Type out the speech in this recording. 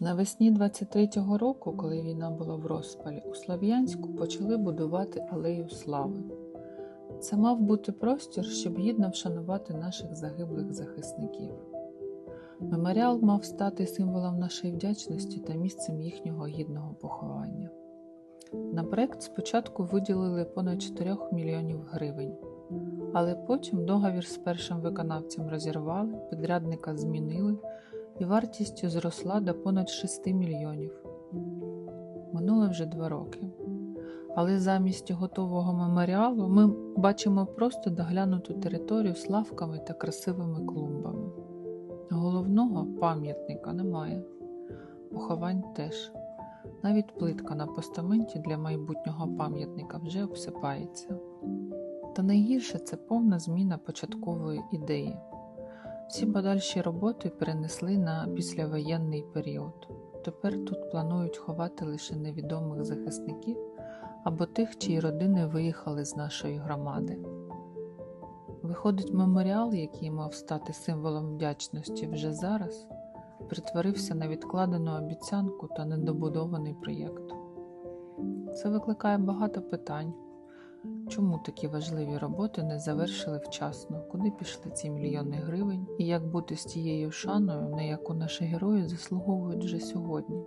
Навесні 23-го року, коли війна була в розпалі, у Слов'янську почали будувати алею слави. Це мав бути простір, щоб гідно вшанувати наших загиблих захисників. Меморіал мав стати символом нашої вдячності та місцем їхнього гідного поховання. На проект спочатку виділили понад 4 мільйонів гривень, але потім договір з першим виконавцем розірвали, підрядника змінили і вартістю зросла до понад 6 мільйонів. Минуло вже два роки. Але замість готового меморіалу ми бачимо просто доглянуту територію з лавками та красивими клумбами. Головного пам'ятника немає, поховань теж. Навіть плитка на постаменті для майбутнього пам'ятника вже обсипається. Та найгірше це повна зміна початкової ідеї. Всі подальші роботи перенесли на післявоєнний період. Тепер тут планують ховати лише невідомих захисників або тих, чиї родини виїхали з нашої громади. Виходить, меморіал, який мав стати символом вдячності вже зараз, перетворився на відкладену обіцянку та недобудований проєкт. Це викликає багато питань. Чому такі важливі роботи не завершили вчасно, куди пішли ці мільйони гривень, і як бути з тією шаною, на яку наші герої заслуговують вже сьогодні?